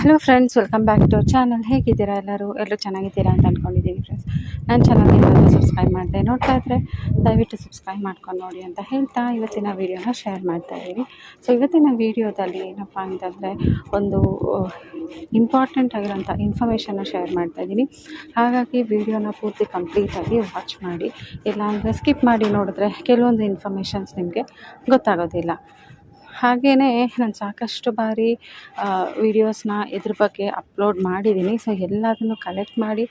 Hello friends welcome back to channel ಹೇಗಿದ್ದೀರಾ ಎಲ್ಲರೂ? ಎಲ್ಲರೂ ಚೆನ್ನಾಗಿದ್ದೀರಾ ಅಂತ ಅಂದ್ಕೊಂಡಿದ್ದೀನಿ ಫ್ರೆಂಡ್ಸ್ ನಾನು ಚಾನಲ್ಗೆ ಸಬ್ಸ್ಕ್ರೈಬ್ ಮಾಡಿದೆ ನೋಡ್ತಾ ಇದ್ದರೆ ದಯವಿಟ್ಟು ಸಬ್ಸ್ಕ್ರೈಬ್ ಮಾಡ್ಕೊಂಡು ನೋಡಿ ಅಂತ ಹೇಳ್ತಾ ಇವತ್ತಿನ ವೀಡಿಯೋನ ಶೇರ್ ಮಾಡ್ತಾ ಇದ್ದೀನಿ ಸೊ ಇವತ್ತಿನ ವೀಡಿಯೋದಲ್ಲಿ ಏನಪ್ಪ ಅಂತಂದರೆ ಒಂದು ಇಂಪಾರ್ಟೆಂಟ್ ಆಗಿರೋಂಥ ಇನ್ಫಾರ್ಮೇಷನ್ನ ಶೇರ್ ಮಾಡ್ತಾ ಇದ್ದೀನಿ. ಹಾಗಾಗಿ ವೀಡಿಯೋನ ಪೂರ್ತಿ ಕಂಪ್ಲೀಟಾಗಿ ವಾಚ್ ಮಾಡಿ, ಇಲ್ಲಾಂದರೆ ಸ್ಕಿಪ್ ಮಾಡಿ ನೋಡಿದ್ರೆ ಕೆಲವೊಂದು ಇನ್ಫಾರ್ಮೇಷನ್ಸ್ ನಿಮಗೆ ಗೊತ್ತಾಗೋದಿಲ್ಲ. ಹಾಗೆಯೇ ನಾನು ಸಾಕಷ್ಟು ಬಾರಿ ವೀಡಿಯೋಸ್ನ ಇದ್ರ ಬಗ್ಗೆ ಅಪ್ಲೋಡ್ ಮಾಡಿದ್ದೀನಿ ಸೊ ಎಲ್ಲದನ್ನು ಕಲೆಕ್ಟ್ ಮಾಡಿ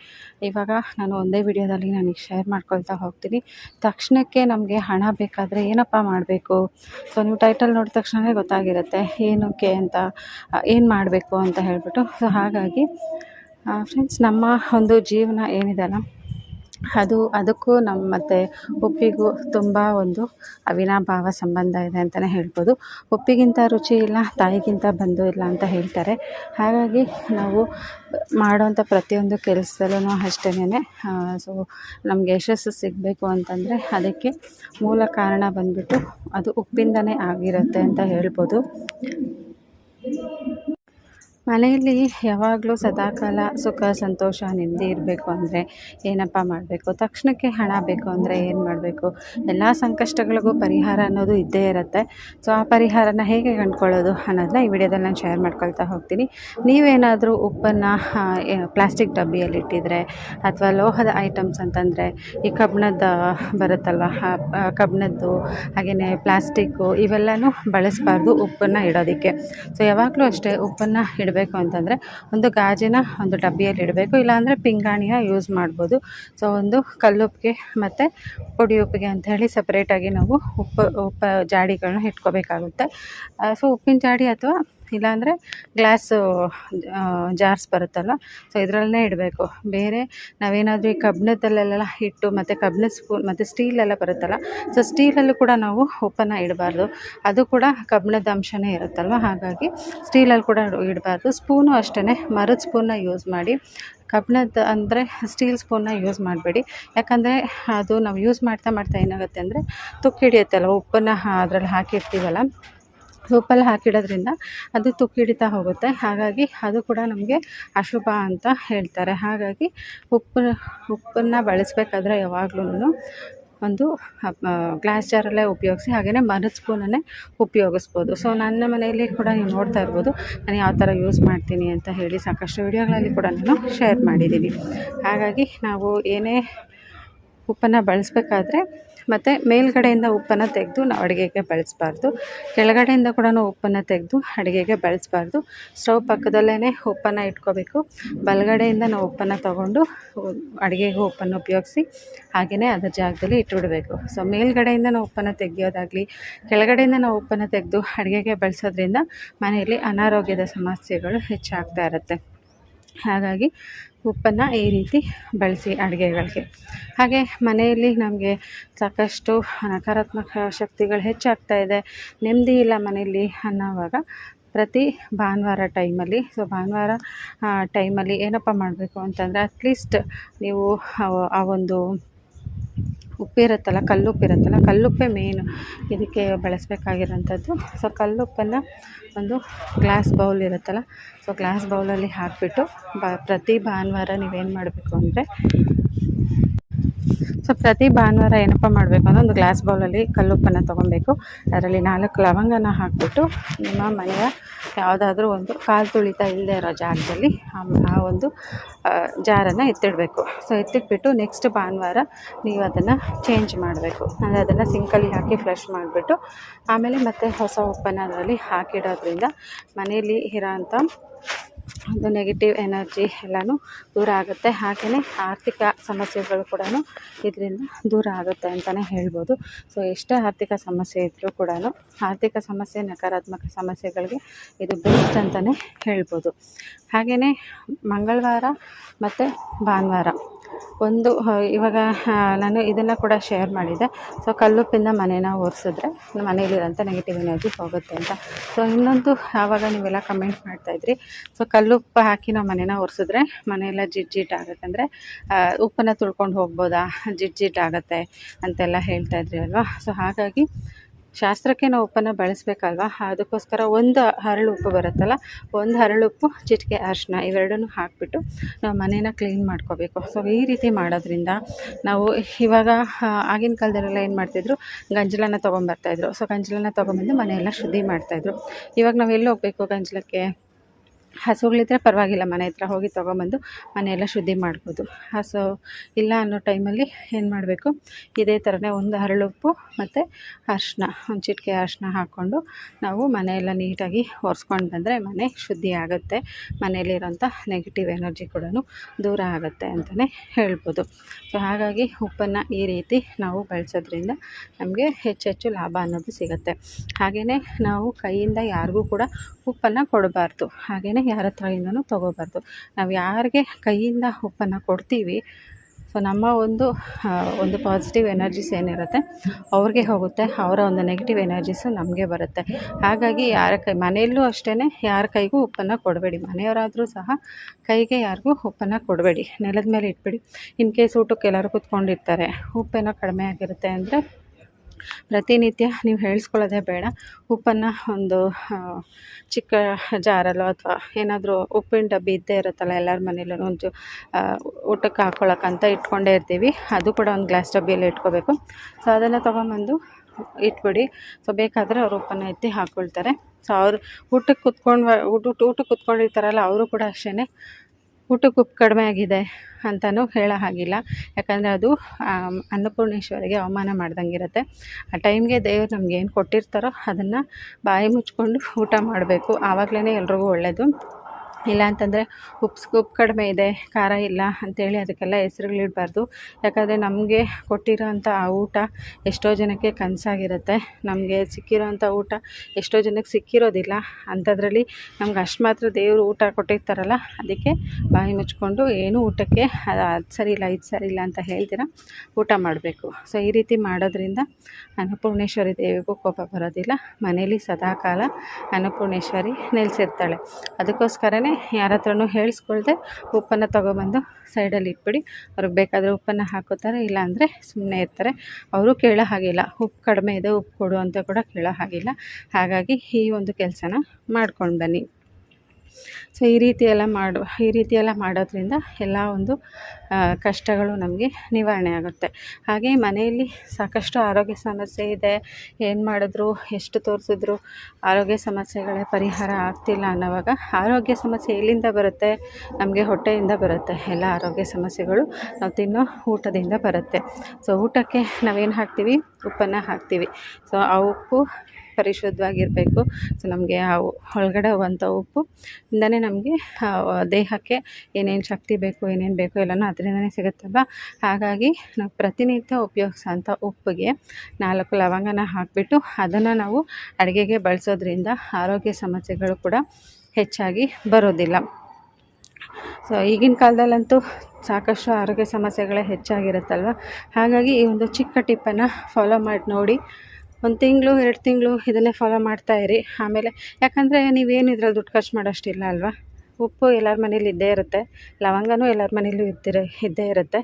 ಇವಾಗ ನಾನು ಒಂದೇ ವಿಡಿಯೋದಲ್ಲಿ ನನಗೆ ಶೇರ್ ಮಾಡ್ಕೊಳ್ತಾ ಹೋಗ್ತೀನಿ. ತಕ್ಷಣಕ್ಕೆ ನಮಗೆ ಹಣ ಬೇಕಾದರೆ ಏನಪ್ಪ ಮಾಡಬೇಕು? ಸೊ ನೀವು ಟೈಟಲ್ ನೋಡಿದ ತಕ್ಷಣವೇ ಗೊತ್ತಾಗಿರುತ್ತೆ. ಏನಕ್ಕೆ ಅಂತ ಏನು ಮಾಡಬೇಕು ಅಂತ ಹೇಳಿಬಿಟ್ಟು. ಸೊ ಹಾಗಾಗಿ ಫ್ರೆಂಡ್ಸ್ ನಮ್ಮ ಒಂದು ಜೀವನ ಏನಿದೆಯಲ್ಲ ಅದು ಅದಕ್ಕೂ ನಮ್ಮ ಮತ್ತು ಉಪ್ಪಿಗೂ ತುಂಬ ಒಂದು ಅವಿನಾಭಾವ ಸಂಬಂಧ ಇದೆ ಅಂತಲೇ ಹೇಳ್ಬೋದು. ಉಪ್ಪಿಗಿಂತ ರುಚಿ ಇಲ್ಲ, ತಾಯಿಗಿಂತ ಬಂಧು ಇಲ್ಲ ಅಂತ ಹೇಳ್ತಾರೆ. ಹಾಗಾಗಿ ನಾವು ಮಾಡುವಂಥ ಪ್ರತಿಯೊಂದು ಕೆಲಸದಲ್ಲೂ ಅಷ್ಟೇನೆ ಸೊ ನಮಗೆ ಯಶಸ್ಸು ಸಿಗಬೇಕು ಅಂತಂದರೆ ಅದಕ್ಕೆ ಮೂಲ ಕಾರಣ ಬಂದುಬಿಟ್ಟು ಅದು ಉಪ್ಪಿಂದನೇ ಆಗಿರುತ್ತೆ ಅಂತ ಹೇಳ್ಬೋದು. ಮನೆಯಲ್ಲಿ ಯಾವಾಗಲೂ ಸದಾಕಾಲ ಸುಖ, ಸಂತೋಷ, ನೆಮ್ಮದಿ ಇರಬೇಕು ಅಂದರೆ ಏನಪ್ಪ ಮಾಡಬೇಕು? ತಕ್ಷಣಕ್ಕೆ ಹಣ ಬೇಕು ಅಂದರೆ ಏನು ಮಾಡಬೇಕು? ಎಲ್ಲ ಸಂಕಷ್ಟಗಳಿಗೂ ಪರಿಹಾರ ಅನ್ನೋದು ಇದ್ದೇ ಇರುತ್ತೆ. ಸೊ ಆ ಪರಿಹಾರನ ಹೇಗೆ ಕಂಡ್ಕೊಳ್ಳೋದು ಅನ್ನೋದನ್ನ ಈ ವಿಡಿಯೋದಲ್ಲಿ ನಾನು ಶೇರ್ ಮಾಡ್ಕೊಳ್ತಾ ಹೋಗ್ತೀನಿ. ನೀವೇನಾದರೂ ಉಪ್ಪನ್ನು ಪ್ಲಾಸ್ಟಿಕ್ ಡಬ್ಬಿಯಲ್ಲಿ ಇಟ್ಟಿದ್ರೆ ಅಥವಾ ಲೋಹದ ಐಟಮ್ಸ್ ಅಂತಂದರೆ ಈ ಕಬ್ಬಿಣದ ಬರುತ್ತಲ್ವ? ಕಬ್ಬಿಣದ್ದು ಹಾಗೆಯೇ ಪ್ಲಾಸ್ಟಿಕ್ಕು ಇವೆಲ್ಲನೂ ಬಳಸಬಾರ್ದು ಉಪ್ಪನ್ನು ಇಡೋದಕ್ಕೆ. ಸೊ ಯಾವಾಗಲೂ ಅಷ್ಟೇ ಉಪ್ಪನ್ನು ಇಡ ಇಡಬೇಕು ಅಂತಂದರೆ ಒಂದು ಗಾಜಿನ ಒಂದು ಡಬ್ಬಿಯಲ್ಲಿ ಇಡಬೇಕು, ಇಲ್ಲಾಂದರೆ ಪಿಂಗಾಣಿಯ ಯೂಸ್ ಮಾಡ್ಬೋದು. ಸೊ ಒಂದು ಕಲ್ಲುಪ್ಪಿಗೆ ಮತ್ತು ಪುಡಿ ಉಪ್ಪಿಗೆ ಅಂಥೇಳಿ ಸಪ್ರೇಟಾಗಿ ನಾವು ಉಪ್ಪು ಉಪ್ಪು ಜಾಡಿಗಳನ್ನ ಇಟ್ಕೋಬೇಕಾಗುತ್ತೆ. ಸೊ ಉಪ್ಪಿನ ಜಾಡಿ ಅಥವಾ ಇಲ್ಲಾಂದರೆ ಗ್ಲಾಸು ಜಾರ್ಸ್ ಬರುತ್ತಲ್ಲ ಸೊ ಇದರಲ್ಲೇ ಇಡಬೇಕು. ಬೇರೆ ನಾವೇನಾದರೂ ಈ ಕಬ್ಬಿಣದಲ್ಲೆಲ್ಲ ಇಟ್ಟು ಮತ್ತು ಕಬ್ಬಿಣದ ಸ್ಪೂನ್ ಮತ್ತು ಸ್ಟೀಲೆಲ್ಲ ಬರುತ್ತಲ್ಲ ಸೊ ಸ್ಟೀಲಲ್ಲೂ ಕೂಡ ನಾವು ಉಪ್ಪನ್ನು ಇಡಬಾರ್ದು. ಅದು ಕೂಡ ಕಬ್ಬಿಣದ ಅಂಶನೇ ಇರುತ್ತಲ್ವ? ಹಾಗಾಗಿ ಸ್ಟೀಲಲ್ಲಿ ಕೂಡ ಇಡಬಾರ್ದು. ಸ್ಪೂನು ಅಷ್ಟೇ ಮರದ ಸ್ಪೂನ್ನ ಯೂಸ್ ಮಾಡಿ. ಕಬ್ಬಿಣದ ಅಂದರೆ ಸ್ಟೀಲ್ ಸ್ಪೂನ್ನ ಯೂಸ್ ಮಾಡಬೇಡಿ. ಯಾಕಂದರೆ ಅದು ನಾವು ಯೂಸ್ ಮಾಡ್ತಾ ಮಾಡ್ತಾ ಏನಾಗುತ್ತೆ ಅಂದರೆ ತುಕ್ಕಿಡಿಯುತ್ತಲ್ಲ, ಉಪ್ಪನ್ನು ಅದರಲ್ಲಿ ಹಾಕಿರ್ತೀವಲ್ಲ ಉಪ್ಪಲ್ಲಿ ಹಾಕಿಡೋದ್ರಿಂದ ಅದು ತುಕ್ಕಿ ಹಿಡಿತಾ ಹೋಗುತ್ತೆ. ಹಾಗಾಗಿ ಅದು ಕೂಡ ನಮಗೆ ಅಶುಭ ಅಂತ ಹೇಳ್ತಾರೆ. ಹಾಗಾಗಿ ಉಪ್ಪು, ಉಪ್ಪನ್ನು ಬಳಸಬೇಕಾದ್ರೆ ಯಾವಾಗ್ಲೂ ಒಂದು ಗ್ಲಾಸ್ ಜಾರಲ್ಲೇ ಉಪಯೋಗಿಸಿ ಹಾಗೆಯೇ ಮರದ ಸ್ಪೂನನ್ನೇ ಉಪಯೋಗಿಸ್ಬೋದು. ಸೊ ನನ್ನ ಮನೆಯಲ್ಲಿ ಕೂಡ ನೀವು ನೋಡ್ತಾ ಇರ್ಬೋದು ನಾನು ಯಾವ ಥರ ಯೂಸ್ ಮಾಡ್ತೀನಿ ಅಂತ ಹೇಳಿ ಸಾಕಷ್ಟು ವಿಡಿಯೋಗಳಲ್ಲಿ ಕೂಡ ನಾನು ಶೇರ್ ಮಾಡಿದ್ದೀನಿ. ಹಾಗಾಗಿ ನಾವು ಏನೇ ಉಪ್ಪನ್ನು ಬಳಸಬೇಕಾದ್ರೆ ಮತ್ತು ಮೇಲ್ಗಡೆಯಿಂದ ಉಪ್ಪನ್ನು ತೆಗೆದು ನಾವು ಅಡುಗೆಗೆ ಬಳಸಬಾರ್ದು. ಕೆಳಗಡೆಯಿಂದ ಕೂಡ ಉಪ್ಪನ್ನು ತೆಗೆದು ಅಡುಗೆಗೆ ಬಳಸಬಾರ್ದು. ಸ್ಟವ್ ಪಕ್ಕದಲ್ಲೇ ಉಪ್ಪನ್ನು ಇಟ್ಕೋಬೇಕು. ಬಲಗಡೆಯಿಂದ ನಾವು ಉಪ್ಪನ್ನು ತೊಗೊಂಡು ಅಡುಗೆಗೆ ಉಪ್ಪನ್ನು ಉಪಯೋಗಿಸಿ ಹಾಗೆಯೇ ಅದರ ಜಾಗದಲ್ಲಿ ಇಟ್ಟುಬಿಡಬೇಕು. ಸೊ ಮೇಲ್ಗಡೆಯಿಂದ ನಾವು ಉಪ್ಪನ್ನು ತೆಗೆಯೋದಾಗಲಿ, ಕೆಳಗಡೆಯಿಂದ ನಾವು ಉಪ್ಪನ್ನು ತೆಗೆದು ಅಡುಗೆಗೆ ಬಳಸೋದ್ರಿಂದ ಮನೆಯಲ್ಲಿ ಅನಾರೋಗ್ಯದ ಸಮಸ್ಯೆಗಳು ಹೆಚ್ಚಾಗ್ತಾ ಇರುತ್ತೆ. ಹಾಗಾಗಿ ಉಪ್ಪನ್ನು ಈ ರೀತಿ ಬಳಸಿ ಅಡುಗೆಗಳಿಗೆ. ಹಾಗೆ ಮನೆಯಲ್ಲಿ ನಮಗೆ ಸಾಕಷ್ಟು ನಕಾರಾತ್ಮಕ ಶಕ್ತಿಗಳು ಹೆಚ್ಚಾಗ್ತಾ ಇದೆ. ನೆಮ್ಮದಿ ಇಲ್ಲ ಮನೆಯಲ್ಲಿ ಅನ್ನೋವಾಗ ಪ್ರತಿ ಭಾನುವಾರ ಟೈಮಲ್ಲಿ, ಸೊ ಭಾನುವಾರ ಟೈಮಲ್ಲಿ ಏನಪ್ಪ ಮಾಡಬೇಕು ಅಂತಂದರೆ ಅಟ್ಲೀಸ್ಟ್ ನೀವು ಆ ಒಂದು ಉಪ್ಪಿರುತ್ತಲ್ಲ ಕಲ್ಲುಪ್ಪಿರುತ್ತಲ್ಲ ಕಲ್ಲುಪ್ಪೇ ಮೇಯ್ನು ಇದಕ್ಕೆ ಬಳಸಬೇಕಾಗಿರೋಂಥದ್ದು ಸೊ ಕಲ್ಲುಪ್ಪನ್ನು ಒಂದು ಗ್ಲಾಸ್ ಬೌಲ್ ಇರುತ್ತಲ್ಲ ಸೊ ಗ್ಲಾಸ್ ಬೌಲಲ್ಲಿ ಹಾಕಿಬಿಟ್ಟು ಬ, ಪ್ರತಿ ಭಾನುವಾರ ನೀವೇನು ಮಾಡಬೇಕು ಅಂದರೆ ಸೊ ಪ್ರತಿ ಭಾನುವಾರ ಏನಪ್ಪ ಮಾಡಬೇಕು ಅಂದರೆ ಒಂದು ಗ್ಲಾಸ್ ಬೌಲಲ್ಲಿ ಕಲ್ಲುಪ್ಪನ್ನು ತೊಗೊಬೇಕು. ಅದರಲ್ಲಿ ನಾಲ್ಕು ಲವಂಗನ ಹಾಕಿಬಿಟ್ಟು ನಿಮ್ಮ ಮನೆಯ ಯಾವುದಾದ್ರೂ ಒಂದು ಕಾಲು ತುಳಿತ ಇಲ್ಲದೆ ಇರೋ ಜಾಗದಲ್ಲಿ ಆ ಒಂದು ಜಾರನ್ನು ಎತ್ತಿಡಬೇಕು. ಸೊ ಎತ್ತಿಟ್ಬಿಟ್ಟು ನೆಕ್ಸ್ಟ್ ಭಾನುವಾರ ನೀವು ಅದನ್ನು ಚೇಂಜ್ ಮಾಡಬೇಕು. ಅಂದರೆ ಅದನ್ನು ಸಿಂಕಲ್ಲಿ ಹಾಕಿ ಫ್ಲಶ್ ಮಾಡಿಬಿಟ್ಟು ಆಮೇಲೆ ಮತ್ತೆ ಹೊಸ ಉಪ್ಪನ್ನು ಅದರಲ್ಲಿ ಹಾಕಿಡೋದ್ರಿಂದ ಮನೆಯಲ್ಲಿ ಇರೋಂಥ ಒಂದು ನೆಗೆಟಿವ್ ಎನರ್ಜಿ ಎಲ್ಲನೂ ದೂರ ಆಗುತ್ತೆ. ಹಾಗೆಯೇ ಆರ್ಥಿಕ ಸಮಸ್ಯೆಗಳು ಕೂಡ ಇದರಿಂದ ದೂರ ಆಗುತ್ತೆ ಅಂತಲೇ ಹೇಳ್ಬೋದು. ಸೊ ಎಷ್ಟೇ ಆರ್ಥಿಕ ಸಮಸ್ಯೆ ಇದ್ದರೂ ಕೂಡ ಆರ್ಥಿಕ ಸಮಸ್ಯೆ, ನಕಾರಾತ್ಮಕ ಸಮಸ್ಯೆಗಳಿಗೆ ಇದು ಬೆಸ್ಟ್ ಅಂತಲೇ ಹೇಳ್ಬೋದು. ಹಾಗೆಯೇ ಮಂಗಳವಾರ ಮತ್ತು ಭಾನುವಾರ. ಒಂದು ಇವಾಗ ನಾನು ಇದನ್ನು ಕೂಡ ಶೇರ್ ಮಾಡಿದ್ದೆ ಸೊ ಕಲ್ಲುಪ್ಪಿಂದ ಮನೇನ ಒರೆಸಿದ್ರೆ ಮನೇಲಿರೋಂಥ ನೆಗೆಟಿವ್ ಎನರ್ಜಿ ಹೋಗುತ್ತೆ ಅಂತ. ಸೊ ಇನ್ನೊಂದು, ಆವಾಗ ನೀವೆಲ್ಲ ಕಮೆಂಟ್ ಮಾಡ್ತಾಯಿದ್ರಿ ಸೊ ಕಲ್ಲುಪ್ಪು ಹಾಕಿ ನಾವು ಮನೇನ ಒರೆಸಿದ್ರೆ ಮನೆಯೆಲ್ಲ ಜಿಡ್ ಜಿಡ್ ಆಗುತ್ತೆ ಅಂದರೆ ಉಪ್ಪನ್ನು ತುಳ್ಕೊಂಡು ಹೋಗ್ಬೋದಾ? ಜಿಡ್ ಜಿಡ್ ಆಗುತ್ತೆ ಅಂತೆಲ್ಲ ಹೇಳ್ತಾಯಿದ್ರಿ ಅಲ್ವಾ? ಸೊ ಹಾಗಾಗಿ ಶಾಸ್ತ್ರಕ್ಕೆ ನಾವು ಉಪ್ಪನ್ನು ಬಳಸಬೇಕಲ್ವ? ಅದಕ್ಕೋಸ್ಕರ ಒಂದು ಹರಳು ಉಪ್ಪು ಬರುತ್ತಲ್ಲ, ಒಂದು ಹರಳು ಉಪ್ಪು, ಚಿಟಿಕೆ ಅರಿಶಿನ ಇವೆರಡನ್ನು ಹಾಕಿಬಿಟ್ಟು ನಾವು ಮನೇನ ಕ್ಲೀನ್ ಮಾಡ್ಕೋಬೇಕು. ಸೊ ಈ ರೀತಿ ಮಾಡೋದ್ರಿಂದ ನಾವು ಇವಾಗ ಆಗಿನ ಕಾಲದಲ್ಲೆಲ್ಲ ಏನು ಮಾಡ್ತಿದ್ರು? ಗಂಜಲನ ತೊಗೊಂಬರ್ತಾಯಿದ್ರು ಸೊ ಗಂಜಲನ ತೊಗೊಂಬಂದು ಮನೆಯೆಲ್ಲ ಶುದ್ಧಿ ಮಾಡ್ತಾಯಿದ್ರು ಇವಾಗ ನಾವು ಎಲ್ಲಿ ಹೋಗಬೇಕು ಗಂಜಲಕ್ಕೆ? ಹಸುಗಳಿದ್ರೆ ಪರವಾಗಿಲ್ಲ, ಮನೆ ಹತ್ರ ಹೋಗಿ ತೊಗೊಂಬಂದು ಮನೆಯೆಲ್ಲ ಶುದ್ಧಿ ಮಾಡ್ಬೋದು. ಹಸು ಇಲ್ಲ ಅನ್ನೋ ಟೈಮಲ್ಲಿ ಏನು ಮಾಡಬೇಕು? ಇದೇ ಥರನೇ ಒಂದು ಹರಳುಪ್ಪು ಮತ್ತು ಅರಿಶಿನ ಒಂದು ಚಿಟಿಕೆ ಅರಿಶಿನ ಹಾಕ್ಕೊಂಡು ನಾವು ಮನೆಯೆಲ್ಲ ನೀಟಾಗಿ ಒರೆಸ್ಕೊಂಡು ಬಂದರೆ ಮನೆ ಶುದ್ಧಿ ಆಗುತ್ತೆ. ಮನೆಯಲ್ಲಿರೋಂಥ ನೆಗೆಟಿವ್ ಎನರ್ಜಿ ಕೂಡ ದೂರ ಆಗುತ್ತೆ ಅಂತಲೇ ಹೇಳ್ಬೋದು. ಸೊ ಹಾಗಾಗಿ ಉಪ್ಪನ್ನು ಈ ರೀತಿ ನಾವು ಬಳಸೋದ್ರಿಂದ ನಮಗೆ ಹೆಚ್ಚೆಚ್ಚು ಲಾಭ ಅನ್ನೋದು ಸಿಗುತ್ತೆ. ಹಾಗೆಯೇ ನಾವು ಕೈಯಿಂದ ಯಾರಿಗೂ ಕೂಡ ಉಪ್ಪನ್ನು ಕೊಡಬಾರ್ದು. ಹಾಗೆಯೇ ಯಾರ ಹತ್ರದಿಂದನೂ ತೊಗೋಬಾರ್ದು. ನಾವು ಯಾರಿಗೆ ಕೈಯಿಂದ ಉಪ್ಪನ್ನು ಕೊಡ್ತೀವಿ, ಸೊ ನಮ್ಮ ಒಂದು ಒಂದು ಪಾಸಿಟಿವ್ ಎನರ್ಜೀಸ್ ಏನಿರುತ್ತೆ, ಅವ್ರಿಗೆ ಹೋಗುತ್ತೆ, ಅವರ ಒಂದು ನೆಗೆಟಿವ್ ಎನರ್ಜೀಸು ನಮಗೆ ಬರುತ್ತೆ. ಹಾಗಾಗಿ ಯಾರ ಕೈ, ಮನೆಯಲ್ಲೂ ಅಷ್ಟೇ ಯಾರ ಕೈಗೂ ಉಪ್ಪನ್ನು ಕೊಡಬೇಡಿ. ಮನೆಯವರಾದರೂ ಸಹ ಕೈಗೆ ಯಾರಿಗೂ ಉಪ್ಪನ್ನು ಕೊಡಬೇಡಿ. ನೆಲದ ಮೇಲೆ ಇಟ್ಬಿಡಿ. ಇನ್ ಕೇಸ್ ಊಟಕ್ಕೆ ಎಲ್ಲರೂ ಕೂತ್ಕೊಂಡಿರ್ತಾರೆ, ಉಪ್ಪೇನೋ ಕಡಿಮೆ ಆಗಿರುತ್ತೆ ಅಂದರೆ ಪ್ರತಿನಿತ್ಯ ನೀವು ಹೇಳಿಸ್ಕೊಳ್ಳೋದೇ ಬೇಡ. ಉಪ್ಪನ್ನು ಒಂದು ಚಿಕ್ಕ ಜಾರಲ್ಲೋ ಅಥವಾ ಏನಾದರೂ ಉಪ್ಪಿನ ಡಬ್ಬಿ ಇದ್ದೇ ಇರುತ್ತಲ್ಲ ಎಲ್ಲರ ಮನೇಲೂ ಒಂದು ಊಟಕ್ಕೆ ಹಾಕ್ಕೊಳ್ಳೋಕ್ಕಂತ ಇಟ್ಕೊಂಡೇ ಇರ್ತೀವಿ. ಅದು ಕೂಡ ಒಂದು ಗ್ಲಾಸ್ ಡಬ್ಬಿಯಲ್ಲಿ ಇಟ್ಕೋಬೇಕು. ಸೊ ಅದನ್ನು ತೊಗೊಂಬಂದು ಇಟ್ಬಿಡಿ. ಸೊ ಬೇಕಾದರೆ ಅವ್ರು ಉಪ್ಪನ್ನು ಎತ್ತಿ ಹಾಕ್ಕೊಳ್ತಾರೆ ಸೊ ಅವ್ರು ಊಟಕ್ಕೆ ಕುತ್ಕೊಂಡು ಊಟ, ಊಟಕ್ಕೆ ಕುತ್ಕೊಂಡಿರ್ತಾರಲ್ಲ, ಅವರು ಕೂಡ ಅಷ್ಟೇ ಊಟಕ್ಕೆ ಉಪ್ಪು ಕಡಿಮೆ ಆಗಿದೆ ಅಂತಲೂ ಹೇಳೋ ಹಾಗಿಲ್ಲ. ಯಾಕಂದರೆ ಅದು ಅನ್ನಪೂರ್ಣೇಶ್ವರಿಗೆ ಅವಮಾನ ಮಾಡ್ದಂಗೆ ಇರುತ್ತೆ ಆ ಟೈಮ್ಗೆ ದೇವ್ರು ನಮ್ಗೆ ಏನು ಕೊಟ್ಟಿರ್ತಾರೋ ಅದನ್ನು ಬಾಯಿ ಮುಚ್ಕೊಂಡು ಊಟ ಮಾಡಬೇಕು. ಆವಾಗಲೇ ಎಲ್ರಿಗೂ ಒಳ್ಳೆಯದು ಇಲ್ಲ ಅಂತಂದರೆ ಉಪ್ಸ್ ಉಪ್ಪು ಕಡಿಮೆ ಇದೆ, ಖಾರ ಇಲ್ಲ ಅಂಥೇಳಿ ಅದಕ್ಕೆಲ್ಲ ಹೆಸ್ರುಗಳಿಡಬಾರ್ದು. ಯಾಕಂದರೆ ನಮಗೆ ಕೊಟ್ಟಿರೋಂಥ ಆ ಊಟ ಎಷ್ಟೋ ಜನಕ್ಕೆ ಕನಸಾಗಿರುತ್ತೆ. ನಮಗೆ ಸಿಕ್ಕಿರೋ ಅಂಥ ಊಟ ಎಷ್ಟೋ ಜನಕ್ಕೆ ಸಿಕ್ಕಿರೋದಿಲ್ಲ. ಅಂಥದ್ರಲ್ಲಿ ನಮ್ಗೆ ಅಷ್ಟು ಮಾತ್ರ ದೇವರು ಊಟ ಕೊಟ್ಟಿರ್ತಾರಲ್ಲ, ಅದಕ್ಕೆ ಬಾಯಿ ಮುಚ್ಕೊಂಡು ಏನು ಊಟಕ್ಕೆ ಅದು ಅದು ಸರಿ ಇಲ್ಲ, ಇದು ಸರಿ ಇಲ್ಲ ಅಂತ ಹೇಳ್ತೀರ? ಊಟ ಮಾಡಬೇಕು. ಸೊ, ಈ ರೀತಿ ಮಾಡೋದ್ರಿಂದ ಅನ್ನಪೂರ್ಣೇಶ್ವರಿ ದೇವಿಗೂ ಕೋಪ ಬರೋದಿಲ್ಲ. ಮನೇಲಿ ಸದಾಕಾಲ ಅನ್ನಪೂರ್ಣೇಶ್ವರಿ ನೆಲೆಸಿರ್ತಾಳೆ. ಅದಕ್ಕೋಸ್ಕರನೇ ಯಾರ ಹತ್ರನೂ ಹೇಳಿಸ್ಕೊಳ್ದೆ ಉಪ್ಪನ್ನು ತೊಗೊಬಂದು ಸೈಡಲ್ಲಿ ಇಟ್ಬಿಡಿ. ಅವ್ರಿಗೆ ಬೇಕಾದರೆ ಉಪ್ಪನ್ನು ಹಾಕೋತಾರೆ, ಇಲ್ಲಾಂದರೆ ಸುಮ್ಮನೆ ಇರ್ತಾರೆ. ಅವರು ಕೇಳೋ ಹಾಗಿಲ್ಲ. ಉಪ್ಪು ಕಡಿಮೆ ಇದೆ, ಉಪ್ಪು ಕೊಡು ಅಂತ ಕೂಡ ಕೇಳೋ ಹಾಗಿಲ್ಲ. ಹಾಗಾಗಿ ಈ ಒಂದು ಕೆಲಸನ ಮಾಡ್ಕೊಂಡು ಬನ್ನಿ. ಸೊ ಈ ರೀತಿ ಎಲ್ಲ ಮಾಡು, ಈ ರೀತಿ ಎಲ್ಲ ಮಾಡೋದ್ರಿಂದ ಎಲ್ಲ ಒಂದು ಕಷ್ಟಗಳು ನಮಗೆ ನಿವಾರಣೆ ಆಗುತ್ತೆ. ಹಾಗೆ ಮನೆಯಲ್ಲಿ ಸಾಕಷ್ಟು ಆರೋಗ್ಯ ಸಮಸ್ಯೆ ಇದೆ. ಏನು ಮಾಡಿದ್ರು, ಎಷ್ಟು ತೋರಿಸಿದ್ರು, ಆರೋಗ್ಯ ಸಮಸ್ಯೆಗಳೇ ಪರಿಹಾರ ಆಗ್ತಿಲ್ಲ ಅನ್ನೋವಾಗ ಆರೋಗ್ಯ ಸಮಸ್ಯೆ ಎಲ್ಲಿಂದ ಬರುತ್ತೆ? ನಮಗೆ ಹೊಟ್ಟೆಯಿಂದ ಬರುತ್ತೆ. ಎಲ್ಲ ಆರೋಗ್ಯ ಸಮಸ್ಯೆಗಳು ನಾವು ತಿನ್ನೋ ಊಟದಿಂದ ಬರುತ್ತೆ. ಸೊ ಊಟಕ್ಕೆ ನಾವೇನು ಹಾಕ್ತೀವಿ? ಉಪ್ಪನ್ನು ಹಾಕ್ತೀವಿ. ಸೊ ಆ ಉಪ್ಪು ಪರಿಶುದ್ಧವಾಗಿರಬೇಕು. ಸೊ ನಮಗೆ ಆ ಒಳಗಡೆ ಹೋಗುವಂಥ ಉಪ್ಪು, ಇಂದನೇ ನಮಗೆ ದೇಹಕ್ಕೆ ಏನೇನು ಶಕ್ತಿ ಬೇಕು, ಏನೇನು ಬೇಕು ಎಲ್ಲನೂ ಅದರಿಂದನೇ ಸಿಗುತ್ತಲ್ವ ಹಾಗಾಗಿ ನಾವು ಪ್ರತಿನಿತ್ಯ ಉಪಯೋಗಿಸೋಂಥ ಉಪ್ಪಿಗೆ ನಾಲ್ಕು ಲವಂಗನ ಹಾಕಿಬಿಟ್ಟು ಅದನ್ನು ನಾವು ಅಡುಗೆಗೆ ಬಳಸೋದ್ರಿಂದ ಆರೋಗ್ಯ ಸಮಸ್ಯೆಗಳು ಕೂಡ ಹೆಚ್ಚಾಗಿ ಬರೋದಿಲ್ಲ. ಸೊ ಈಗಿನ ಕಾಲದಲ್ಲಂತೂ ಸಾಕಷ್ಟು ಆರೋಗ್ಯ ಸಮಸ್ಯೆಗಳೇ ಹೆಚ್ಚಾಗಿರುತ್ತಲ್ವ? ಹಾಗಾಗಿ ಈ ಒಂದು ಚಿಕ್ಕ ಟಿಪ್ಪನ್ನು ಫಾಲೋ ಮಾಡಿ ನೋಡಿ ಒಂದು ತಿಂಗಳು, ಎರಡು ತಿಂಗಳು ಇದನ್ನೇ ಫಾಲೋ ಮಾಡ್ತಾ ಇರಿ. ಆಮೇಲೆ ಯಾಕಂದರೆ ನೀವೇನು ಇದ್ರಲ್ಲಿ ದುಡ್ಡು ಖರ್ಚು ಮಾಡೋಷ್ಟಿಲ್ಲ ಅಲ್ವಾ? ಉಪ್ಪು ಎಲ್ಲರ ಮನೇಲಿ ಇದ್ದೇ ಇರುತ್ತೆ. ಲವಂಗನೂ ಎಲ್ಲರ ಮನೇಲೂ ಇದ್ದಿರ, ಇದ್ದೇ ಇರುತ್ತೆ.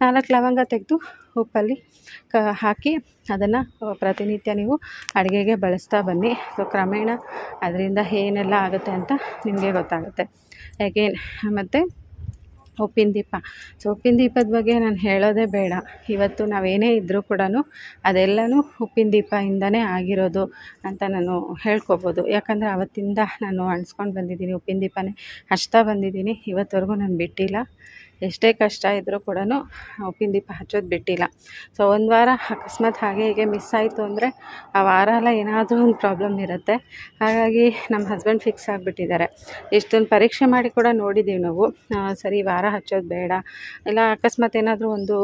ನಾಲ್ಕು ಲವಂಗ ತೆಗೆದು ಉಪ್ಪಲ್ಲಿ ಕ, ಹಾಕಿ ಅದನ್ನು ಪ್ರತಿನಿತ್ಯ ನೀವು ಅಡುಗೆಗೆ ಬಳಸ್ತಾ ಬನ್ನಿ. ಸೊ ಕ್ರಮೇಣ ಅದರಿಂದ ಏನೆಲ್ಲ ಆಗುತ್ತೆ ಅಂತ ನಿಮಗೆ ಗೊತ್ತಾಗುತ್ತೆ. ಅಗೇನ್ ಮತ್ತು ಉಪ್ಪಿನ ದೀಪ. ಸೊ ಉಪ್ಪಿನ ದೀಪದ ಬಗ್ಗೆ ನಾನು ಹೇಳೋದೇ ಬೇಡ. ಇವತ್ತು ನಾವೇನೇ ಇದ್ದರೂ ಕೂಡ ಅದೆಲ್ಲನೂ ಉಪ್ಪಿನ ದೀಪದಿಂದನೇ ಆಗಿರೋದು ಅಂತ ನಾನು ಹೇಳ್ಕೊಬೋದು. ಯಾಕಂದರೆ ಅವತ್ತಿಂದ ನಾನು ಅಣಿಸ್ಕೊಂಡು ಬಂದಿದ್ದೀನಿ ಉಪ್ಪಿನ ದೀಪನೇ. ಹಚ್ತಾ ಬಂದಿದ್ದೀನಿ. ಇವತ್ತವರೆಗೂ ನಾನು ಬಿಟ್ಟಿಲ್ಲ. ಎಷ್ಟೇ ಕಷ್ಟ ಇದ್ದರೂ ಕೂಡ ಉಪ್ಪಿನ ದೀಪ ಹಚ್ಚೋದು ಬಿಟ್ಟಿಲ್ಲ. ಸೊ ಒಂದು ವಾರ ಅಕಸ್ಮಾತ್ ಹಾಗೆ ಹೀಗೆ ಮಿಸ್ ಆಯಿತು ಅಂದರೆ ಆ ವಾರ ಎಲ್ಲ ಏನಾದರೂ ಒಂದು ಪ್ರಾಬ್ಲಮ್ ಇರುತ್ತೆ. ಹಾಗಾಗಿ ನಮ್ಮ ಹಸ್ಬೆಂಡ್ ಫಿಕ್ಸ್ ಆಗಿಬಿಟ್ಟಿದ್ದಾರೆ. ಇಷ್ಟೊಂದು ಪರೀಕ್ಷೆ ಮಾಡಿ ಕೂಡ ನೋಡಿದ್ದೀವಿ ನಾವು. ಸರಿ, ವಾರ ಹಚ್ಚೋದು ಬೇಡ. ಇಲ್ಲ, ಅಕಸ್ಮಾತ್ ಏನಾದರೂ ಒಂದು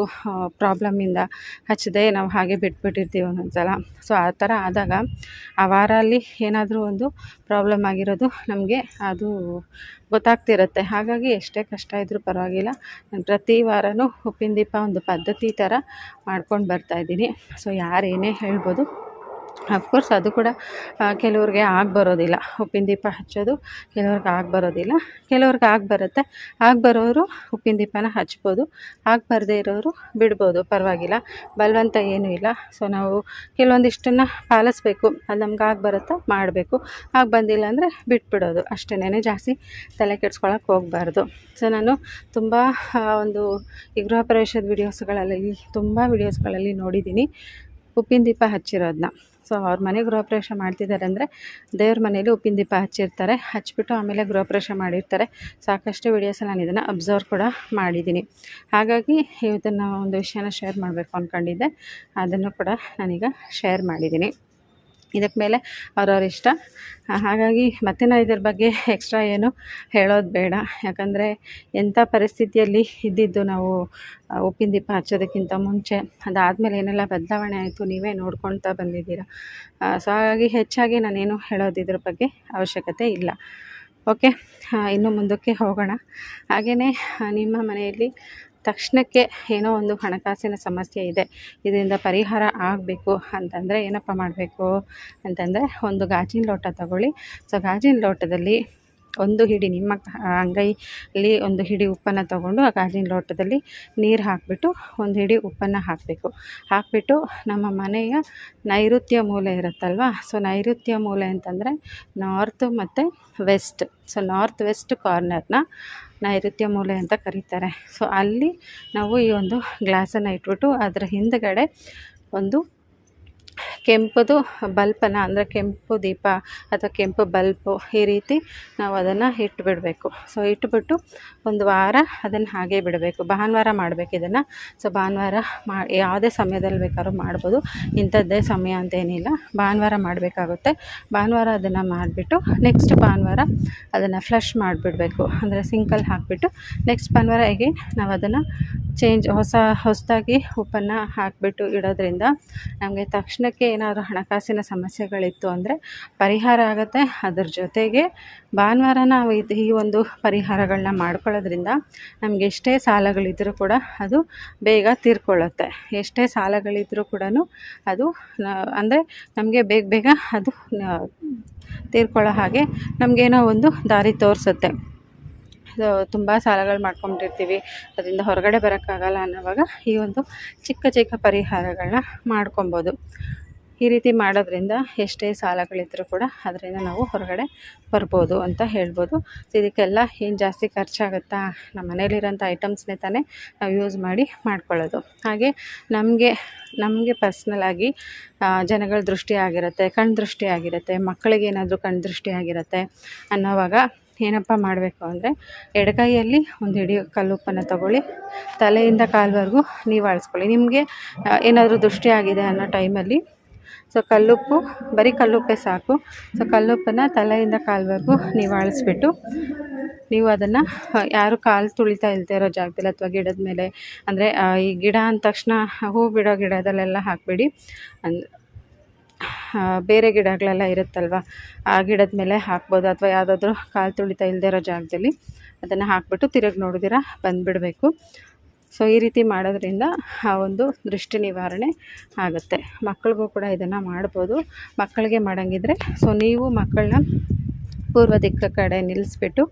ಪ್ರಾಬ್ಲಮ್ಮಿಂದ ಹಚ್ಚದೆ, ನಾವು ಹಾಗೆ ಬಿಟ್ಬಿಟ್ಟಿರ್ತೀವಿ ಒಂದೊಂದು ಸಲ ಸೊ ಆ ಥರ ಆದಾಗ ಆ ವಾರ ಅಲ್ಲಿ ಏನಾದರೂ ಒಂದು ಪ್ರಾಬ್ಲಮ್ ಆಗಿರೋದು ನಮಗೆ, ಅದು ಗೊತ್ತಾಗ್ತಿರುತ್ತೆ ಹಾಗಾಗಿ ಎಷ್ಟೇ ಕಷ್ಟ ಇದ್ದರೂ ಪರವಾಗಿಲ್ಲ. ನಾನು ಪ್ರತಿ ವಾರವೂ ಉಪ್ಪಿನ ದೀಪ ಒಂದು ಪದ್ಧತಿ ಥರ ಮಾಡ್ಕೊಂಡು ಬರ್ತಾಯಿದ್ದೀನಿ ಸೊ ಯಾರೇನೇ ಹೇಳ್ಬೋದು ಅಫ್ಕೋರ್ಸ್ ಅದು ಕೂಡ ಕೆಲವ್ರಿಗೆ ಆಗಿ ಬರೋದಿಲ್ಲ. ಉಪ್ಪಿನ ದೀಪ ಹಚ್ಚೋದು ಕೆಲವ್ರಿಗೆ ಆಗಿ ಬರೋದಿಲ್ಲ. ಕೆಲವ್ರಿಗೆ ಆಗಿ ಬರುತ್ತೆ. ಆಗಿ ಬರೋರು ಉಪ್ಪಿನ ದೀಪನ ಹಚ್ಬೋದು. ಆಗಿ ಬರದೇ ಇರೋರು ಬಿಡ್ಬೋದು. ಪರವಾಗಿಲ್ಲ. ಬಲವಂತ ಏನೂ ಇಲ್ಲ. ಸೊ ನಾವು ಕೆಲವೊಂದಿಷ್ಟನ್ನು ಪಾಲಿಸ್ಬೇಕು. ಅದು ನಮ್ಗೆ ಆಗಿ ಬರುತ್ತಾ ಮಾಡಬೇಕು. ಆಗಿ ಬಂದಿಲ್ಲ ಅಂದರೆ ಬಿಟ್ಬಿಡೋದು. ಅಷ್ಟೇ ಜಾಸ್ತಿ ತಲೆ ಕೆಡ್ಸ್ಕೊಳಕ್ಕೆ ಹೋಗಬಾರ್ದು. ಸೊ ನಾನು ತುಂಬ ಒಂದು ಈ ಗೃಹ ಪ್ರವೇಶದ ವೀಡಿಯೋಸ್ಗಳಲ್ಲಿ ತುಂಬ ವೀಡಿಯೋಸ್ಗಳಲ್ಲಿ ನೋಡಿದ್ದೀನಿ. ಉಪ್ಪಿನ ದೀಪ ಹಚ್ಚಿರೋದನ್ನ ಸೊ ಅವ್ರ ಮನೆ ಗೃಹಪ್ರವೇಶ ಮಾಡ್ತಿದ್ದಾರೆ ಅಂದರೆ ದೇವ್ರ ಮನೇಲಿ ಉಪ್ಪಿನ ದೀಪ ಹಚ್ಚಿರ್ತಾರೆ ಹಚ್ಚಿಬಿಟ್ಟು ಆಮೇಲೆ ಗೃಹಪ್ರವೇಶ ಮಾಡಿರ್ತಾರೆ. ಸಾಕಷ್ಟು ವಿಡಿಯೋಸ್ ನಾನು ಇದನ್ನು ಅಬ್ಸರ್ವ್ ಕೂಡ ಮಾಡಿದ್ದೀನಿ ಹಾಗಾಗಿ ಇವತ್ತನ್ನು ಒಂದು ವಿಷಯನ ಶೇರ್ ಮಾಡಬೇಕು ಅಂದ್ಕೊಂಡಿದ್ದೆ ಅದನ್ನು ಕೂಡ ನಾನೀಗ ಶೇರ್ ಮಾಡಿದ್ದೀನಿ ಇದಕ್ಕೆ ಮೇಲೆ ಅವ್ರವ್ರ ಇಷ್ಟ. ಹಾಗಾಗಿ ಮತ್ತೆ ನಾನು ಇದ್ರ ಬಗ್ಗೆ ಎಕ್ಸ್ಟ್ರಾ ಏನು ಹೇಳೋದು ಬೇಡ. ಯಾಕಂದರೆ ಎಂಥ ಪರಿಸ್ಥಿತಿಯಲ್ಲಿ ಇದ್ದಿದ್ದು ನಾವು ಉಪ್ಪಿನ ದೀಪ ಹಚ್ಚೋದಕ್ಕಿಂತ ಮುಂಚೆ ಅದಾದಮೇಲೆ ಏನೆಲ್ಲ ಬದಲಾವಣೆ ಆಯಿತು ನೀವೇ ನೋಡ್ಕೊಳ್ತಾ ಬಂದಿದ್ದೀರ. ಸೊ ಹಾಗಾಗಿ ಹೆಚ್ಚಾಗಿ ನಾನೇನು ಹೇಳೋದು ಇದ್ರ ಬಗ್ಗೆ ಅವಶ್ಯಕತೆ ಇಲ್ಲ. ಓಕೆ ಇನ್ನು ಮುಂದಕ್ಕೆ ಹೋಗೋಣ. ಹಾಗೆಯೇ ನಿಮ್ಮ ಮನೆಯಲ್ಲಿ ತಕ್ಷಣಕ್ಕೆ ಏನೋ ಒಂದು ಹಣಕಾಸಿನ ಸಮಸ್ಯೆ ಇದೆ, ಇದರಿಂದ ಪರಿಹಾರ ಆಗಬೇಕು ಅಂತಂದರೆ ಏನಪ್ಪ ಮಾಡಬೇಕು ಅಂತಂದರೆ ಒಂದು ಗಾಜಿನ ಲೋಟ ತಗೊಳ್ಳಿ. ಸೊ ಗಾಜಿನ ಲೋಟದಲ್ಲಿ ಒಂದು ಹಿಡಿ ನಿಮ್ಮ ಅಂಗೈಯಲ್ಲಿ ಒಂದು ಹಿಡಿ ಉಪ್ಪನ್ನು ತಗೊಂಡು ಆ ಗಾಜಿನ ಲೋಟದಲ್ಲಿ ನೀರು ಹಾಕಿಬಿಟ್ಟು ಒಂದು ಹಿಡಿ ಉಪ್ಪನ್ನು ಹಾಕಬೇಕು. ಹಾಕಿಬಿಟ್ಟು ನಮ್ಮ ಮನೆಯ ನೈಋತ್ಯ ಮೂಲೆ ಇರುತ್ತಲ್ವ? ಸೊ ನೈಋತ್ಯ ಮೂಲೆ ಅಂತಂದರೆ ನಾರ್ತ್ ಮತ್ತು ವೆಸ್ಟ್ ಸೊ ನಾರ್ತ್ ವೆಸ್ಟ್ ಕಾರ್ನರ್ನ ನೈಋತ್ಯ ಮೂಲೆ ಅಂತ ಕರೀತಾರೆ. ಸೊ ಅಲ್ಲಿ ನಾವು ಈ ಒಂದು ಗ್ಲಾಸನ್ನು ಇಟ್ಬಿಟ್ಟು ಅದರ ಹಿಂದುಗಡೆ ಒಂದು ಕೆಂಪುದು ಬಲ್ಪನ್ನು ಅಂದರೆ ಕೆಂಪು ದೀಪ ಅಥವಾ ಕೆಂಪು ಬಲ್ಪು ಈ ರೀತಿ ನಾವು ಅದನ್ನು ಇಟ್ಬಿಡಬೇಕು. ಸೊ ಇಟ್ಬಿಟ್ಟು ಒಂದು ವಾರ ಅದನ್ನು ಹಾಗೇ ಬಿಡಬೇಕು. ಭಾನುವಾರ ಮಾಡಬೇಕು ಇದನ್ನು. ಸೊ ಭಾನುವಾರ ಮಾ, ಯಾವುದೇ ಸಮಯದಲ್ಲಿ ಬೇಕಾದ್ರೂ ಮಾಡ್ಬೋದು. ಇಂಥದ್ದೇ ಸಮಯ ಅಂತೇನಿಲ್ಲ ಭಾನುವಾರ ಮಾಡಬೇಕಾಗುತ್ತೆ. ಭಾನುವಾರ ಅದನ್ನು ಮಾಡಿಬಿಟ್ಟು ನೆಕ್ಸ್ಟ್ ಭಾನುವಾರ ಅದನ್ನು ಫ್ಲಶ್ ಮಾಡಿಬಿಡಬೇಕು. ಅಂದರೆ ಸಿಂಕಲ್ಲಿ ಹಾಕಿಬಿಟ್ಟು ನೆಕ್ಸ್ಟ್ ಭಾನುವಾರ ಹೇಗೆ ನಾವು ಅದನ್ನು ಚೇಂಜ್ ಹೊಸ, ಹೊಸದಾಗಿ ಉಪ್ಪನ್ನು ಹಾಕಿಬಿಟ್ಟು ಇಡೋದ್ರಿಂದ ನಮಗೆ ತಕ್ಷಣಕ್ಕೆ ಏನಾದರೂ ಹಣಕಾಸಿನ ಸಮಸ್ಯೆಗಳಿತ್ತು ಅಂದರೆ ಪರಿಹಾರ ಆಗುತ್ತೆ. ಅದ್ರ ಜೊತೆಗೆ ಭಾನುವಾರ ನಾವು ಇದು ಈ ಒಂದು ಪರಿಹಾರಗಳನ್ನ ಮಾಡ್ಕೊಳ್ಳೋದ್ರಿಂದ ನಮಗೆ ಎಷ್ಟೇ ಸಾಲಗಳಿದ್ದರೂ ಕೂಡ ಅದು ಬೇಗ ತೀರ್ಕೊಳ್ಳುತ್ತೆ. ಎಷ್ಟೇ ಸಾಲಗಳಿದ್ದರೂ ಕೂಡ ಅದು ಅಂದರೆ ನಮಗೆ ಬೇಗ ಬೇಗ ಅದು ತೀರ್ಕೊಳ್ಳೋ ಹಾಗೆ ನಮಗೇನೋ ಒಂದು ದಾರಿ ತೋರಿಸುತ್ತೆ. ತುಂಬ ಸಾಲಗಳು ಮಾಡ್ಕೊಂಡಿರ್ತೀವಿ ಅದರಿಂದ ಹೊರಗಡೆ ಬರೋಕ್ಕಾಗಲ್ಲ ಅನ್ನೋವಾಗ ಈ ಒಂದು ಚಿಕ್ಕ ಚಿಕ್ಕ ಪರಿಹಾರಗಳನ್ನ ಮಾಡ್ಕೊಬೋದು. ಈ ರೀತಿ ಮಾಡೋದ್ರಿಂದ ಎಷ್ಟೇ ಸಾಲಗಳಿದ್ದರೂ ಕೂಡ ಅದರಿಂದ ನಾವು ಹೊರಗಡೆ ಬರ್ಬೋದು ಅಂತ ಹೇಳ್ಬೋದು. ಇದಕ್ಕೆಲ್ಲ ಏನು ಜಾಸ್ತಿ ಖರ್ಚಾಗುತ್ತಾ? ನಮ್ಮ ಮನೇಲಿರೋಂಥ ಐಟಮ್ಸ್ನೇ ತಾನೇ ನಾವು ಯೂಸ್ ಮಾಡಿ ಮಾಡ್ಕೊಳ್ಳೋದು. ಹಾಗೆ ನಮಗೆ ನಮಗೆ ಪರ್ಸ್ನಲಾಗಿ ಜನಗಳ ದೃಷ್ಟಿ ಆಗಿರುತ್ತೆ, ಕಣ್ದೃಷ್ಟಿ ಆಗಿರುತ್ತೆ, ಮಕ್ಕಳಿಗೆ ಏನಾದರೂ ಕಣ್ಣು ದೃಷ್ಟಿ ಆಗಿರುತ್ತೆ ಅನ್ನೋವಾಗ ಏನಪ್ಪ ಮಾಡಬೇಕು ಅಂದರೆ ಎಡಗೈಯಲ್ಲಿ ಒಂದು ಹಿಡಿ ಕಲ್ಲುಪ್ಪನ್ನು ತಗೊಳ್ಳಿ. ತಲೆಯಿಂದ ಕಾಲ್ವರೆಗೂ ನೀವು ಆಳಿಸ್ಕೊಳ್ಳಿ ನಿಮಗೆ ಏನಾದರೂ ದೃಷ್ಟಿ ಆಗಿದೆ ಅನ್ನೋ ಟೈಮಲ್ಲಿ, ಸೊ ಕಲ್ಲುಪ್ಪು, ಬರೀ ಕಲ್ಲುಪ್ಪೇ ಸಾಕು. ಸೊ ಕಲ್ಲುಪ್ಪನ್ನು ತಲೆಯಿಂದ ಕಾಲ್ವರೆಗೂ ನೀವು ಆಳಿಸ್ಬಿಟ್ಟು ನೀವು ಅದನ್ನು ಯಾರು ಕಾಲು ತುಳಿತಾ ಇಲ್ದೇ ಇರೋ ಜಾಗದಲ್ಲಿ ಅಥವಾ ಗಿಡದ ಮೇಲೆ, ಅಂದರೆ ಈ ಗಿಡ ಅಂದ ತಕ್ಷಣ ಹೂ ಬಿಡೋ ಗಿಡದಲ್ಲೆಲ್ಲ ಹಾಕಬೇಡಿ. ಅಂದ್ ಬೇರೆ ಗಿಡಗಳೆಲ್ಲ ಇರುತ್ತಲ್ವ? ಆ ಗಿಡದ ಮೇಲೆ ಹಾಕ್ಬೋದು ಅಥವಾ ಯಾವುದಾದ್ರೂ ಕಾಲು ತುಳಿತಾ ಇಲ್ಲದೇ ಇರೋ ಜಾಗದಲ್ಲಿ ಅದನ್ನು ಹಾಕ್ಬಿಟ್ಟು ತಿರುಗಿ ನೋಡಿದಿರ ಬಂದುಬಿಡಬೇಕು. ಸೊ ಈ ರೀತಿ ಮಾಡೋದ್ರಿಂದ ಆ ಒಂದು ದೃಷ್ಟಿ ನಿವಾರಣೆ ಆಗುತ್ತೆ. ಮಕ್ಕಳಿಗೂ ಕೂಡ ಇದನ್ನು ಮಾಡ್ಬೋದು. ಮಕ್ಕಳಿಗೆ ಮಾಡೋಂಗಿದ್ರೆ ಸೊ ನೀವು ಮಕ್ಕಳನ್ನ ಪೂರ್ವ ದಿಕ್ಕ ಕಡೆ ನಿಲ್ಲಿಸ್ಬಿಟ್ಟು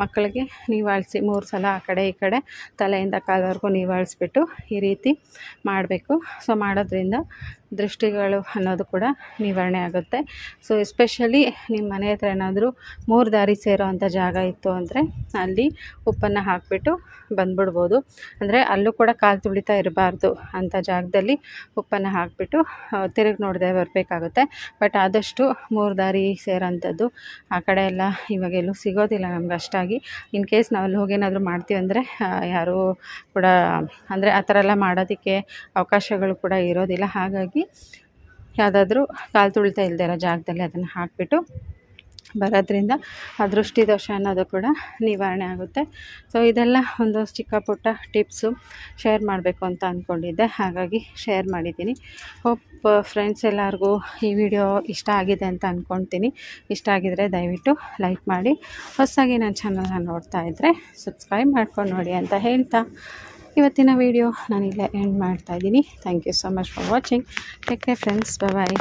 ಮಕ್ಕಳಿಗೆ ನೀವಾಳಿಸಿ, ಮೂರು ಸಲ ಆ ಕಡೆ ಈ ಕಡೆ ತಲೆಯಿಂದ ಕಾಲವರೆಗೂ ನೀವಾಳಿಸ್ಬಿಟ್ಟು ಈ ರೀತಿ ಮಾಡಬೇಕು. ಸೊ ಮಾಡೋದ್ರಿಂದ ದೃಷ್ಟಿಗಳು ಅನ್ನೋದು ಕೂಡ ನಿವಾರಣೆ ಆಗುತ್ತೆ. ಸೊ ಎಸ್ಪೆಷಲಿ ನಿಮ್ಮ ಮನೆ ಹತ್ರ ಏನಾದರೂ ಮೂರು ದಾರಿ ಸೇರೋ ಅಂಥ ಜಾಗ ಇತ್ತು ಅಂದರೆ ಅಲ್ಲಿ ಉಪ್ಪನ್ನು ಹಾಕಿಬಿಟ್ಟು ಬಂದ್ಬಿಡ್ಬೋದು. ಅಂದರೆ ಅಲ್ಲೂ ಕೂಡ ಕಾಲು ತುಳಿತಾ ಇರಬಾರ್ದು ಅಂಥ ಜಾಗದಲ್ಲಿ ಉಪ್ಪನ್ನು ಹಾಕಿಬಿಟ್ಟು ತಿರುಗಿ ನೋಡದೆ ಬರಬೇಕಾಗುತ್ತೆ. ಬಟ್ ಆದಷ್ಟು ಮೂರು ದಾರಿ ಸೇರೋಂಥದ್ದು ಆ ಕಡೆ ಎಲ್ಲ ಇವಾಗ ಎಲ್ಲೂ ಸಿಗೋದಿಲ್ಲ ನಮ್ಗೆ ಅಷ್ಟಾಗಿ. ಇನ್ ಕೇಸ್ ನಾವು ಅಲ್ಲಿ ಹೋಗಿ ಏನಾದರೂ ಮಾಡ್ತೀವಿ ಅಂದರೆ ಯಾರೂ ಕೂಡ, ಅಂದರೆ ಆ ಥರ ಎಲ್ಲ ಮಾಡೋದಕ್ಕೆ ಅವಕಾಶಗಳು ಕೂಡ ಇರೋದಿಲ್ಲ. ಹಾಗಾಗಿ ಯಾವುದಾದ್ರೂ ಕಾಲು ತುಳಿತಾ ಇಲ್ಲದೆ ಇರೋ ಜಾಗದಲ್ಲಿ ಅದನ್ನು ಹಾಕಿಬಿಟ್ಟು ಬರೋದ್ರಿಂದ ಆ ದೃಷ್ಟಿ ದೋಷ ಅನ್ನೋದು ಕೂಡ ನಿವಾರಣೆ ಆಗುತ್ತೆ. ಸೊ ಇದೆಲ್ಲ ಒಂದು ಚಿಕ್ಕ ಪುಟ್ಟ ಟಿಪ್ಸು ಶೇರ್ ಮಾಡಬೇಕು ಅಂತ ಅಂದ್ಕೊಂಡಿದ್ದೆ ಹಾಗಾಗಿ ಶೇರ್ ಮಾಡಿದ್ದೀನಿ. ಹೋಪ್ ಫ್ರೆಂಡ್ಸ್ ಎಲ್ಲರಿಗೂ ಈ ವಿಡಿಯೋ ಇಷ್ಟ ಆಗಿದೆ ಅಂತ ಅಂದ್ಕೊಳ್ತೀನಿ ಇಷ್ಟ ಆಗಿದರೆ ದಯವಿಟ್ಟು ಲೈಕ್ ಮಾಡಿ. ಹೊಸದಾಗಿ ನನ್ನ ಚಾನಲ್ನ ನೋಡ್ತಾ ಇದ್ದರೆ ಸಬ್ಸ್ಕ್ರೈಬ್ ಮಾಡ್ಕೊಂಡು ನೋಡಿ ಅಂತ ಹೇಳ್ತಾ. ಇವತ್ತಿನ ವಿಡಿಯೋ ನಾನಿಲ್ಲೇ ಎಂಡ್ ಮಾಡ್ತಾಯಿದ್ದೀನಿ thank you so much for watching take care friends bye